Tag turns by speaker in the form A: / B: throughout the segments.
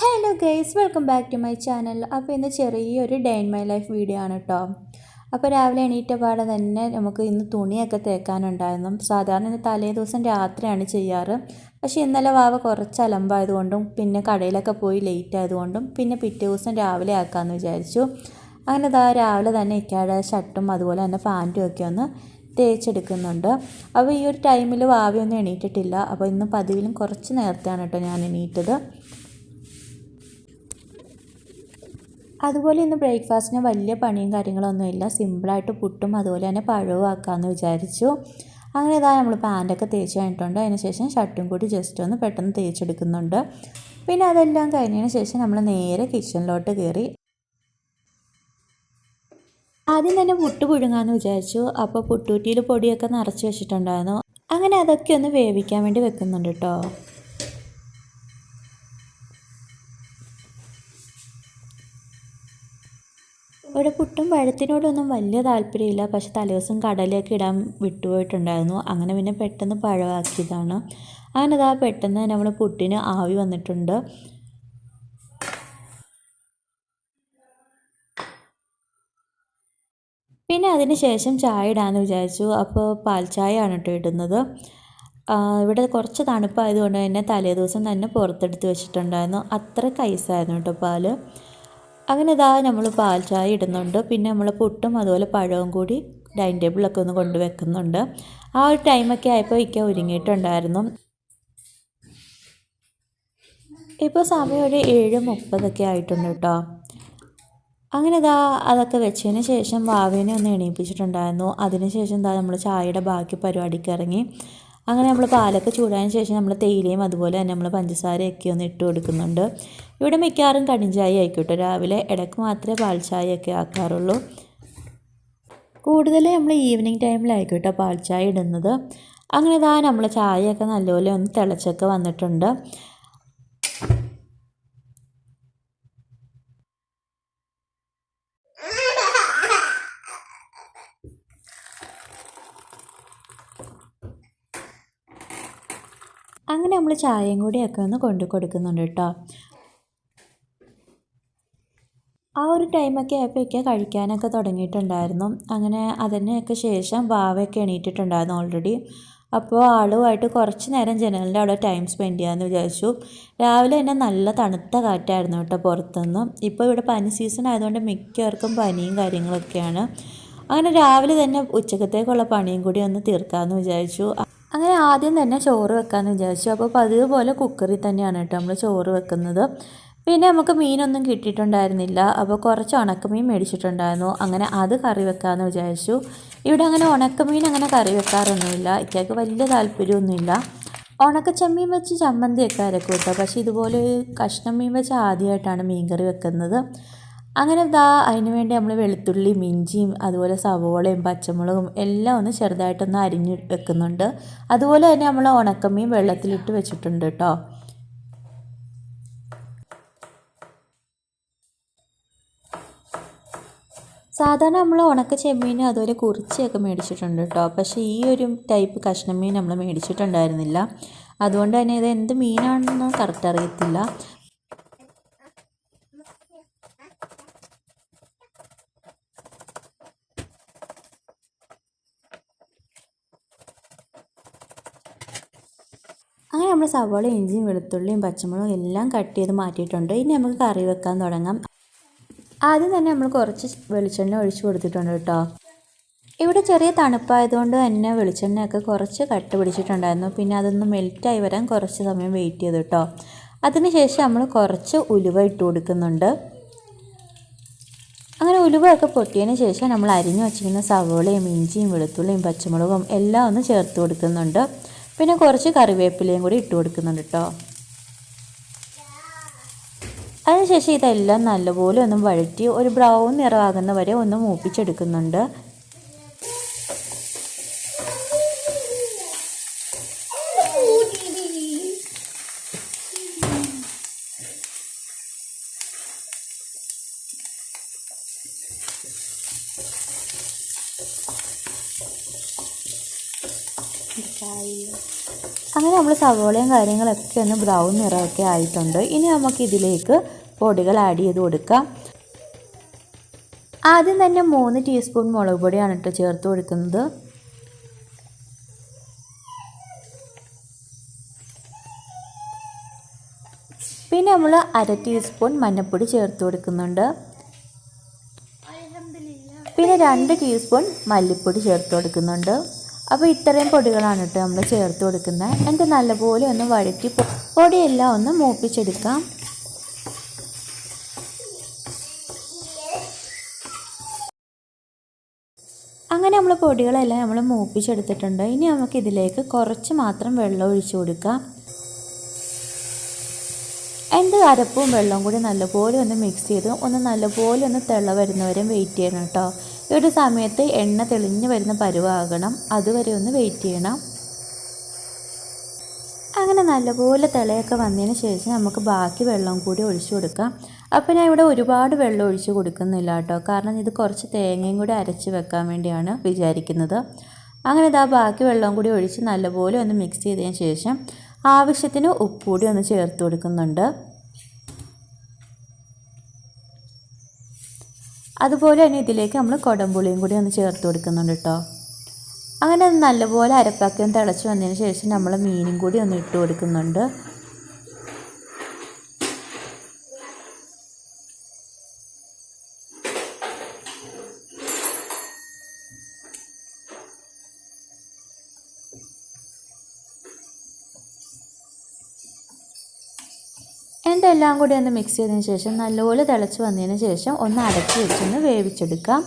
A: Hello guys welcome back to my channel അപ്പോൾ ഇന്ന് ചെറിയൊരു day in my life video ആണ് കേട്ടോ അപ്പോൾ രാവിലെ എണീറ്റ പാടെ തന്നെ നമുക്ക് ഇന്ന് തുണിയൊക്കെ തേക്കാനുണ്ടായിരുന്നു. സാധാരണ തലേ ദിവസം രാത്രിയാണ് ചെയ്യാറ്. പക്ഷേ ഇന്നലെ വാവ കുറച്ച് അലമ്പായതുകൊണ്ടും പിന്നെ കടയിലൊക്കെ പോയി ലേറ്റ് ആയതുകൊണ്ടും പിന്നെ പിറ്റേ ദിവസം രാവിലെ ആക്കാമെന്ന് വിചാരിച്ചു. അങ്ങനെ ഇതാ രാവിലെ തന്നെ ഇക്കാടെ ഷർട്ടും അതുപോലെ തന്നെ പാന്റും ഒക്കെ ഒന്ന് തേച്ചെടുക്കുന്നുണ്ട്. അപ്പോൾ ഈ ഒരു ടൈമിൽ വാവയൊന്നും എണീറ്റിട്ടില്ല. അപ്പോൾ ഇന്ന് പതിവിലും കുറച്ച് നേരത്തെയാണ് കേട്ടോ ഞാൻ എണീറ്റത്. അതുപോലെ ഇന്ന് ബ്രേക്ക്ഫാസ്റ്റിന് വലിയ പണിയും കാര്യങ്ങളൊന്നുമില്ല. സിമ്പിളായിട്ട് പുട്ടും അതുപോലെ തന്നെ പഴവും ആക്കാമെന്ന് വിചാരിച്ചു. അങ്ങനെ ഇതാ നമ്മൾ പാന്റൊക്കെ തേച്ച് കഴിഞ്ഞിട്ടുണ്ട്. അതിന് ശേഷം ഷർട്ടും കൂടി ജസ്റ്റ് ഒന്ന് പെട്ടെന്ന് തേച്ചെടുക്കുന്നുണ്ട്. പിന്നെ അതെല്ലാം കഴിഞ്ഞതിന് ശേഷം നമ്മൾ നേരെ കിച്ചണിലോട്ട് കയറി ആദ്യം തന്നെ പുട്ട് പുഴുങ്ങാമെന്ന് വിചാരിച്ചു. അപ്പോൾ പുട്ടുകുറ്റിയിൽ പൊടിയൊക്കെ നിറച്ച് വെച്ചിട്ടുണ്ടായിരുന്നു. അങ്ങനെ അതൊക്കെ ഒന്ന് വേവിക്കാൻ വേണ്ടി വെക്കുന്നുണ്ട് കേട്ടോ ഇവിടെ പുട്ടും പഴത്തിനോടൊന്നും വലിയ താല്പര്യമില്ല. പക്ഷെ തലേദിവസം കടലൊക്കെ ഇടാൻ വിട്ടുപോയിട്ടുണ്ടായിരുന്നു. അങ്ങനെ പിന്നെ പെട്ടെന്ന് പഴമാക്കിയതാണ് അങ്ങനെ അതാ പെട്ടെന്ന് നമ്മൾ പുട്ടിന് ആവി വന്നിട്ടുണ്ട്. പിന്നെ അതിന് ശേഷം ചായ ഇടാമെന്ന് വിചാരിച്ചു. അപ്പോൾ പാൽ ചായയാണ് കേട്ടോ ഇടുന്നത്. ഇവിടെ കുറച്ച് തണുപ്പായതുകൊണ്ട് തന്നെ തലേ ദിവസം തന്നെ പുറത്തെടുത്ത് വെച്ചിട്ടുണ്ടായിരുന്നു. അത്ര കൈസായിരുന്നു കേട്ടോ പാൽ. അങ്ങനെ ഇതാ നമ്മൾ പാൽ ചായ ഇടുന്നുണ്ട്. പിന്നെ നമ്മൾ പുട്ടും അതുപോലെ പഴവും കൂടി ഡൈനിങ് ടേബിളിലൊക്കെ ഒന്ന് കൊണ്ടുവെക്കുന്നുണ്ട് ആ ഒരു ടൈമൊക്കെ ആയപ്പോൾ ഇക്ക ഒരുങ്ങിയിട്ടുണ്ടായിരുന്നു. ഇപ്പോൾ സമയം ഒരു ഏഴ് മുപ്പതൊക്കെ ആയിട്ടുണ്ട് കേട്ടോ അങ്ങനെ ഇതാ അതൊക്കെ വെച്ചതിന് ശേഷം വാവേനെ ഒന്ന് എണീപ്പിച്ചിട്ടുണ്ടായിരുന്നു. അതിനുശേഷം എന്താ നമ്മൾ ചായയുടെ ബാക്കി പരിപാടിക്ക് ഇറങ്ങി. അങ്ങനെ നമ്മൾ പാലൊക്കെ ചൂടായതിന് ശേഷം നമ്മൾ തേയിലയും അതുപോലെ തന്നെ നമ്മൾ പഞ്ചസാരയൊക്കെ ഒന്ന് ഇട്ട് കൊടുക്കുന്നുണ്ട്. ഇവിടെ മിക്കവാറും കടിഞ്ചായ ആയിക്കോട്ടെ. രാവിലെ ഇടയ്ക്ക് മാത്രമേ പാൽ ചായയൊക്കെ ആക്കാറുള്ളൂ. കൂടുതൽ നമ്മൾ ഈവനിങ് ടൈമിലായിക്കോട്ടെ പാൽ ചായ ഇടുന്നത്. അങ്ങനെ നമ്മൾ ചായയൊക്കെ നല്ലപോലെ ഒന്ന് തിളച്ചൊക്കെ വന്നിട്ടുണ്ട്. അങ്ങനെ നമ്മൾ ചായയും കൂടിയൊക്കെ ഒന്ന് കൊണ്ടു കൊടുക്കുന്നുണ്ട് കേട്ടോ ആ ഒരു ടൈമൊക്കെ ആയപ്പോഴേക്ക് കഴിക്കാനൊക്കെ തുടങ്ങിയിട്ടുണ്ടായിരുന്നു. അങ്ങനെ അതിനൊക്കെ ശേഷം വാവയൊക്കെ എണീറ്റിട്ടുണ്ടായിരുന്നു ഓൾറെഡി അപ്പോൾ ആളുമായിട്ട് കുറച്ച് നേരം ജനലിന്റെ അവിടെ ടൈം സ്പെൻഡ് ചെയ്യാമെന്ന് വിചാരിച്ചു. രാവിലെ തന്നെ നല്ല തണുത്ത കാറ്റായിരുന്നു കേട്ടോ പുറത്തുനിന്ന്. ഇപ്പോൾ ഇവിടെ പനി സീസൺ ആയതുകൊണ്ട് മിക്കവർക്കും പനിയും കാര്യങ്ങളൊക്കെയാണ്. അങ്ങനെ രാവിലെ തന്നെ ഉച്ചക്കത്തേക്കുള്ള പണിയും കൂടി ഒന്ന് തീർക്കാമെന്ന് വിചാരിച്ചു. അങ്ങനെ ആദ്യം തന്നെ ചോറ് വെക്കാമെന്ന് വിചാരിച്ചു. അപ്പോൾ പതിവ് പോലെ കുക്കറിൽ തന്നെയാണ് കേട്ടോ നമ്മൾ ചോറ് വെക്കുന്നത്. പിന്നെ നമുക്ക് മീനൊന്നും കിട്ടിയിട്ടുണ്ടായിരുന്നില്ല. അപ്പോൾ കുറച്ച് ഉണക്കമീൻ മേടിച്ചിട്ടുണ്ടായിരുന്നു. അങ്ങനെ അത് കറി വെക്കാമെന്ന് വിചാരിച്ചു. ഇവിടെ അങ്ങനെ ഉണക്കമീൻ അങ്ങനെ കറി വെക്കാറൊന്നുമില്ല. ഇക്കാക്ക് വലിയ താല്പര്യമൊന്നുമില്ല. ഉണക്കച്ചമ്മീൻ വെച്ച് ചമ്മന്തി വെക്കാറൊക്കെ കേട്ടോ പക്ഷേ ഇതുപോലെ കഷ്ണം മീൻ വെച്ച് ആദ്യമായിട്ടാണ് മീൻ കറി വെക്കുന്നത്. അങ്ങനെ ദാ അതിന് വേണ്ടി നമ്മൾ വെളുത്തുള്ളി മിഞ്ചിയും അതുപോലെ സവോളയും പച്ചമുളകും എല്ലാം ഒന്ന് ചെറുതായിട്ടൊന്ന് അരിഞ്ഞ് വെക്കുന്നുണ്ട്. അതുപോലെ തന്നെ നമ്മൾ ഉണക്കമീൻ വെള്ളത്തിലിട്ട് വെച്ചിട്ടുണ്ട് കേട്ടോ. സാധാരണ നമ്മൾ ഉണക്ക ചെമ്മീൻ അതുപോലെ കുറിച്ചൊക്കെ മേടിച്ചിട്ടുണ്ട് കേട്ടോ. പക്ഷേ ഈ ഒരു ടൈപ്പ് കഷ്ണമീൻ നമ്മൾ മേടിച്ചിട്ടുണ്ടായിരുന്നില്ല. അതുകൊണ്ട് തന്നെ ഇത് എന്ത് മീനാണെന്ന് കറക്റ്റ് അറിയത്തില്ല അങ്ങനെ നമ്മൾ സവാള ഇഞ്ചിയും വെളുത്തുള്ളിയും പച്ചമുളകും എല്ലാം കട്ട് ചെയ്ത് മാറ്റിയിട്ടുണ്ട്. ഇനി നമുക്ക് കറി വെക്കാൻ തുടങ്ങാം. ആദ്യം തന്നെ നമ്മൾ കുറച്ച് വെളിച്ചെണ്ണ ഒഴിച്ചു കൊടുത്തിട്ടുണ്ട് കേട്ടോ. ഇവിടെ ചെറിയ തണുപ്പായതുകൊണ്ട് തന്നെ വെളിച്ചെണ്ണയൊക്കെ കുറച്ച് കട്ട് പിടിച്ചിട്ടുണ്ടായിരുന്നു. പിന്നെ അതൊന്ന് മെൽറ്റായി വരാൻ കുറച്ച് സമയം വെയിറ്റ് ചെയ്തു കേട്ടോ. അതിനുശേഷം നമ്മൾ കുറച്ച് ഉലുവ ഇട്ട് കൊടുക്കുന്നുണ്ട്. അങ്ങനെ ഉലുവയൊക്കെ പൊട്ടിയതിന് ശേഷം നമ്മൾ അരിഞ്ഞു വച്ചിരിക്കുന്ന സവോളയും ഇഞ്ചിയും വെളുത്തുള്ളിയും പച്ചമുളകും എല്ലാം ഒന്ന് ചേർത്ത് കൊടുക്കുന്നുണ്ട്. പിന്നെ കുറച്ച് കറിവേപ്പിലയും കൂടി ഇട്ട് കൊടുക്കുന്നുണ്ട് കേട്ടോ അതിനുശേഷം ഇതെല്ലാം നല്ലപോലെ ഒന്ന് വഴറ്റി ഒരു ബ്രൗൺ നിറമാകുന്ന വരെ ഒന്ന് മൂപ്പിച്ചെടുക്കുന്നുണ്ട്. അങ്ങനെ നമ്മൾ സവോളയും കാര്യങ്ങളൊക്കെ ഒന്ന് ബ്രൗൺ നിറമൊക്കെ ആയിട്ടുണ്ട്. ഇനി നമുക്ക് ഇതിലേക്ക് പൊടികൾ ആഡ് ചെയ്ത് കൊടുക്കാം. ആദ്യം തന്നെ മൂന്ന് ടീസ്പൂൺ മുളക് പൊടിയാണ് കേട്ടോ ചേർത്ത് കൊടുക്കുന്നത്. പിന്നെ നമ്മൾ അര ടീസ്പൂൺ മഞ്ഞൾപ്പൊടി ചേർത്ത് കൊടുക്കുന്നുണ്ട്. പിന്നെ രണ്ട് ടീസ്പൂൺ മല്ലിപ്പൊടി ചേർത്ത് കൊടുക്കുന്നുണ്ട്. അപ്പോൾ ഇത്രയും പൊടികളാണ് കേട്ടോ നമ്മൾ ചേർത്ത് കൊടുക്കുന്നത് എന്നിട്ട് നല്ലപോലെ ഒന്ന് വഴറ്റി പൊടിയെല്ലാം ഒന്ന് മൂപ്പിച്ചെടുക്കാം. അങ്ങനെ നമ്മൾ പൊടികളെല്ലാം നമ്മൾ മൂപ്പിച്ചെടുത്തിട്ടുണ്ട്. ഇനി നമുക്ക് ഇതിലേക്ക് കുറച്ച് മാത്രം വെള്ളം ഒഴിച്ചു കൊടുക്കാം. എന്ത് അരപ്പും വെള്ളവും കൂടി നല്ലപോലെ ഒന്ന് മിക്സ് ചെയ്ത് ഒന്ന് നല്ലപോലെ ഒന്ന് തിള വരുന്നവരെയും വെയിറ്റ് ചെയ്യണം കേട്ടോ ഒരു സമയത്ത് എണ്ണ തെളിഞ്ഞ് വരുന്ന പരുവാകണം. അതുവരെ ഒന്ന് വെയിറ്റ് ചെയ്യണം. അങ്ങനെ നല്ലപോലെ തിളയൊക്കെ വന്നതിന് ശേഷം നമുക്ക് ബാക്കി വെള്ളം കൂടി ഒഴിച്ചു കൊടുക്കാം. അപ്പോൾ ഞാൻ ഇവിടെ ഒരുപാട് വെള്ളം ഒഴിച്ചു കൊടുക്കുന്നില്ല കേട്ടോ കാരണം ഇത് കുറച്ച് തേങ്ങയും കൂടി അരച്ച് വെക്കാൻ വേണ്ടിയാണ് വിചാരിക്കുന്നത്. അങ്ങനെ ഇതാ ബാക്കി വെള്ളം കൂടി ഒഴിച്ച് നല്ലപോലെ ഒന്ന് മിക്സ് ചെയ്തതിന് ശേഷം ആവശ്യത്തിന് ഉപ്പ് കൂടി ഒന്ന് ചേർത്ത് കൊടുക്കുന്നുണ്ട്. അതുപോലെ തന്നെ ഇതിലേക്ക് നമ്മൾ കുടംപുളിയും കൂടി ഒന്ന് ചേർത്ത് കൊടുക്കുന്നുണ്ട് കേട്ടോ. അങ്ങനെ അത് നല്ലപോലെ അരപ്പാക്കി ഒന്ന് തിളച്ച് വന്നതിന് ശേഷം നമ്മൾ മീനും കൂടി ഒന്ന് ഇട്ട് കൊടുക്കുന്നുണ്ട്. എന്നിട്ട് എല്ലാം കൂടി ഒന്ന് മിക്സ് ചെയ്തതിന് ശേഷം നല്ലപോലെ തിളച്ച് വന്നതിന് ശേഷം ഒന്ന് അടച്ച് വെച്ചൊന്ന് വേവിച്ചെടുക്കാം.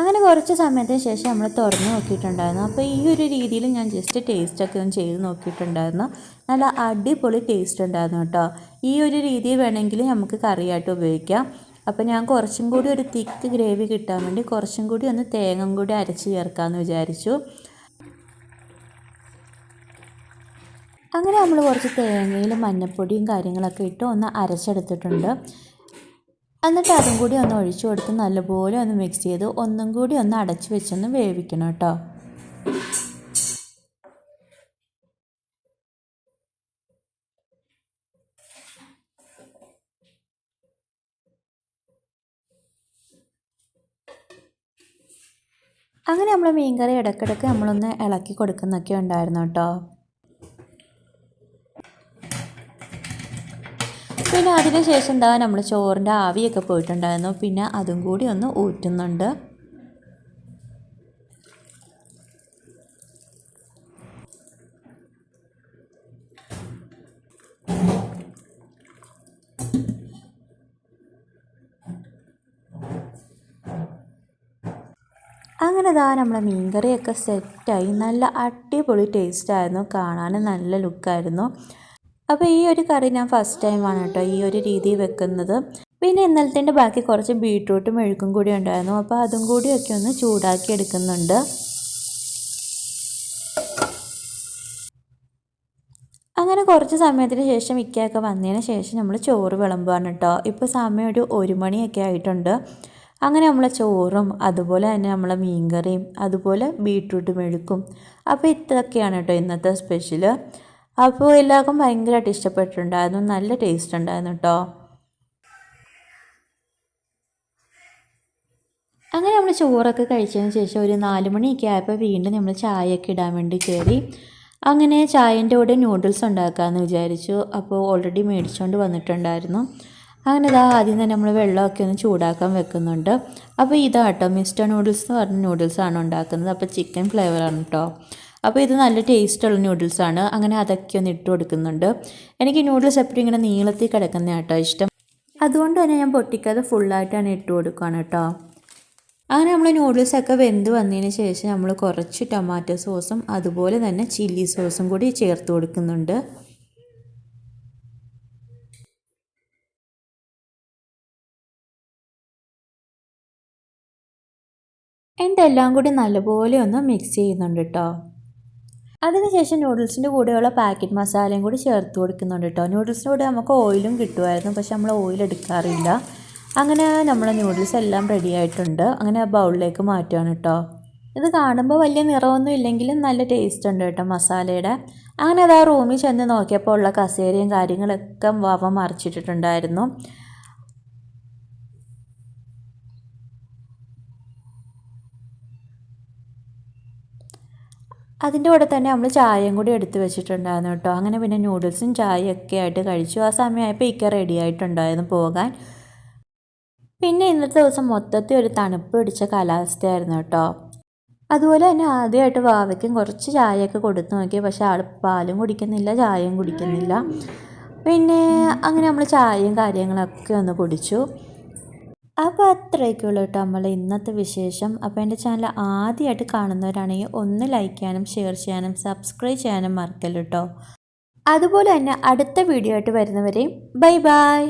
A: അങ്ങനെ കുറച്ച് സമയത്തിന് ശേഷം നമ്മൾ തുറന്ന് നോക്കിയിട്ടുണ്ടായിരുന്നു. അപ്പോൾ ഈ ഒരു രീതിയിൽ ഞാൻ ജസ്റ്റ് ടേസ്റ്റൊക്കെ ഒന്ന് ചെയ്ത് നോക്കിയിട്ടുണ്ടായിരുന്നു. നല്ല അടിപൊളി ടേസ്റ്റ് ഉണ്ടായിരുന്നു കേട്ടോ. ഈ ഒരു രീതി വേണമെങ്കിൽ നമുക്ക് കറിയായിട്ട് ഉപയോഗിക്കാം. അപ്പോൾ ഞാൻ കുറച്ചും കൂടി ഒരു തിക്ക് ഗ്രേവി കിട്ടാൻ വേണ്ടി കുറച്ചും കൂടി ഒന്ന് തേങ്ങ കൂടി അരച്ച് ചേർക്കാമെന്ന് വിചാരിച്ചു. അങ്ങനെ നമ്മൾ കുറച്ച് തേങ്ങയിൽ മഞ്ഞപ്പൊടിയും കാര്യങ്ങളൊക്കെ ഇട്ട് ഒന്ന് അരച്ചെടുത്തിട്ടുണ്ട്. എന്നിട്ട് അതും കൂടി ഒന്ന് ഒഴിച്ചു കൊടുത്ത് നല്ലപോലെ ഒന്ന് മിക്സ് ചെയ്ത് ഒന്നും കൂടി ഒന്ന് അടച്ചു വെച്ചൊന്ന് വേവിക്കണം കേട്ടോ. അങ്ങനെ നമ്മൾ മീൻകറി ഇടയ്ക്കിടയ്ക്ക് നമ്മളൊന്ന് ഇളക്കി കൊടുക്കുന്നൊക്കെ ഉണ്ടായിരുന്നു കേട്ടോ. പിന്നെ അതിന് ശേഷം എന്താ നമ്മൾ ചോറിന്റെ ആവിയൊക്കെ പോയിട്ടുണ്ടായിരുന്നു. പിന്നെ അതും കൂടി ഒന്ന് ഊറ്റുന്നുണ്ട്. അങ്ങനെ ഇതാ നമ്മളെ മീൻകറിയൊക്കെ സെറ്റായി. നല്ല അടിപൊളി ടേസ്റ്റായിരുന്നു. കാണാനും നല്ല ലുക്കായിരുന്നു. അപ്പോൾ ഈ ഒരു കറി ഞാൻ ഫസ്റ്റ് ടൈമാണ് കേട്ടോ ഈ ഒരു രീതി വെക്കുന്നത്. പിന്നെ ഇന്നലത്തെ ബാക്കി കുറച്ച് ബീട്രൂട്ടും മെഴുക്കും കൂടി ഉണ്ടായിരുന്നു. അപ്പോൾ അതും കൂടിയൊക്കെ ഒന്ന് ചൂടാക്കി എടുക്കുന്നുണ്ട്. അങ്ങനെ കുറച്ച് സമയത്തിന് ശേഷം ഇക്കയൊക്കെ വന്നതിന് ശേഷം നമ്മൾ ചോറ് വിളമ്പാണ് കേട്ടോ. ഇപ്പോൾ സമയം ഒരു ഒരു മണിയൊക്കെ ആയിട്ടുണ്ട്. അങ്ങനെ നമ്മളെ ചോറും അതുപോലെ തന്നെ നമ്മളെ മീൻകറിയും അതുപോലെ ബീട്രൂട്ട് മെഴുക്കും അപ്പോൾ ഇതൊക്കെയാണ് കേട്ടോ ഇന്നത്തെ സ്പെഷ്യൽ അപ്പോൾ എല്ലാവർക്കും ഭയങ്കരമായിട്ട് ഇഷ്ടപ്പെട്ടിട്ടുണ്ടായിരുന്നു. നല്ല ടേസ്റ്റ് ഉണ്ടായിരുന്നു കേട്ടോ അങ്ങനെ നമ്മൾ ചോറൊക്കെ കഴിച്ചതിന് ശേഷം ഒരു നാല് മണിയൊക്കെ ആയപ്പോൾ വീണ്ടും നമ്മൾ ചായയൊക്കെ ഇടാൻ വേണ്ടി കയറി അങ്ങനെ ചായന്റെ കൂടെ നൂഡിൽസ് ഉണ്ടാക്കാമെന്ന് വിചാരിച്ചു. അപ്പോൾ ഓൾറെഡി മേടിച്ചുകൊണ്ട് വന്നിട്ടുണ്ടായിരുന്നു. അങ്ങനെ ഇതാ ആദ്യം തന്നെ നമ്മൾ വെള്ളമൊക്കെ ഒന്ന് ചൂടാക്കാൻ വെക്കുന്നുണ്ട്. അപ്പോൾ ഇതാ കേട്ടോ മിസ്റ്റർ നൂഡിൽസ് എന്ന് പറഞ്ഞ നൂഡിൽസാണ് ഉണ്ടാക്കുന്നത്. അപ്പോൾ ചിക്കൻ ഫ്ലേവർ ആണ് കേട്ടോ അപ്പോൾ ഇത് നല്ല ടേസ്റ്റുള്ള നൂഡിൽസാണ് അങ്ങനെ അതൊക്കെ ഒന്ന് ഇട്ട് കൊടുക്കുന്നുണ്ട്. എനിക്ക് നൂഡിൽസ് എപ്പോഴും ഇങ്ങനെ നീളത്തിൽ കിടക്കുന്ന കേട്ടോ ഇഷ്ടം. അതുകൊണ്ട് തന്നെ ഞാൻ പൊട്ടിക്കാതെ ഫുള്ളായിട്ടാണ് ഇട്ട് കൊടുക്കുകയാണ് കേട്ടോ. അങ്ങനെ നമ്മൾ നൂഡിൽസൊക്കെ വെന്ത് വന്നതിന് ശേഷം നമ്മൾ കുറച്ച് ടൊമാറ്റോ സോസും അതുപോലെ തന്നെ ചില്ലി സോസും കൂടി ചേർത്ത് കൊടുക്കുന്നുണ്ട്. എന്നിട്ട് എല്ലാം കൂടി നല്ലപോലെ ഒന്ന് മിക്സ് ചെയ്യുന്നുണ്ട് കേട്ടോ. അതിനുശേഷം നൂഡിൽസിന്റെ കൂടെയുള്ള പാക്കറ്റ് മസാലയും കൂടി ചേർത്ത് കൊടുക്കുന്നുണ്ട് കേട്ടോ നൂഡിൽസിന്റെ കൂടെ നമുക്ക് ഓയിലും കിട്ടുമായിരുന്നു. പക്ഷെ നമ്മൾ ഓയിൽ എടുക്കാറില്ല. അങ്ങനെ നമ്മുടെ നൂഡിൽസ് എല്ലാം റെഡി ആയിട്ടുണ്ട്. അങ്ങനെ ബൗളിലേക്ക് മാറ്റുകയാണ് കേട്ടോ ഇത് കാണുമ്പോൾ വലിയ നിറമൊന്നും ഇല്ലെങ്കിലും നല്ല ടേസ്റ്റ് ഉണ്ട് കേട്ടോ മസാലയുടെ അങ്ങനെ അത് ആ റൂമിൽ ചെന്ന് നോക്കിയപ്പോൾ ഉള്ള കസേരയും കാര്യങ്ങളൊക്കെ വവ മറിച്ചിട്ടിട്ടുണ്ടായിരുന്നു. അതിന്റെ കൂടെ തന്നെ നമ്മൾ ചായയും കൂടി എടുത്ത് വെച്ചിട്ടുണ്ടായിരുന്നു കേട്ടോ. അങ്ങനെ പിന്നെ നൂഡിൽസും ചായയൊക്കെ ആയിട്ട് കഴിച്ചു. ആ സമയമായപ്പോൾ ഇക്ക റെഡി ആയിട്ടുണ്ടായിരുന്നു പോകാൻ. പിന്നെ ഇന്നത്തെ ദിവസം മൊത്തത്തിൽ ഒരു തണുപ്പ് പിടിച്ച കാലാവസ്ഥയായിരുന്നു കേട്ടോ. അതുപോലെ തന്നെ ആദ്യമായിട്ട് വാവയ്ക്കും കുറച്ച് ചായയൊക്കെ കൊടുത്തു നോക്കി. പക്ഷേ ആൾ പാലും കുടിക്കുന്നില്ല ചായയും കുടിക്കുന്നില്ല. പിന്നെ അങ്ങനെ നമ്മൾ ചായയും കാര്യങ്ങളൊക്കെ ഒന്ന് കുടിച്ചു. അപ്പോൾ അത്രയൊക്കെയുള്ളൂ കേട്ടോ നമ്മൾ ഇന്നത്തെ വിശേഷം. അപ്പോൾ എന്റെ ചാനൽ ആദ്യമായിട്ട് കാണുന്നവരാണെങ്കിൽ ഒന്ന് ലൈക്ക് ചെയ്യാനും ഷെയർ ചെയ്യാനും സബ്സ്ക്രൈബ് ചെയ്യാനും മറക്കല്ലോ കേട്ടോ. അതുപോലെ തന്നെ അടുത്ത വീഡിയോ ആയിട്ട് വരുന്നവരെയും ബൈ ബൈ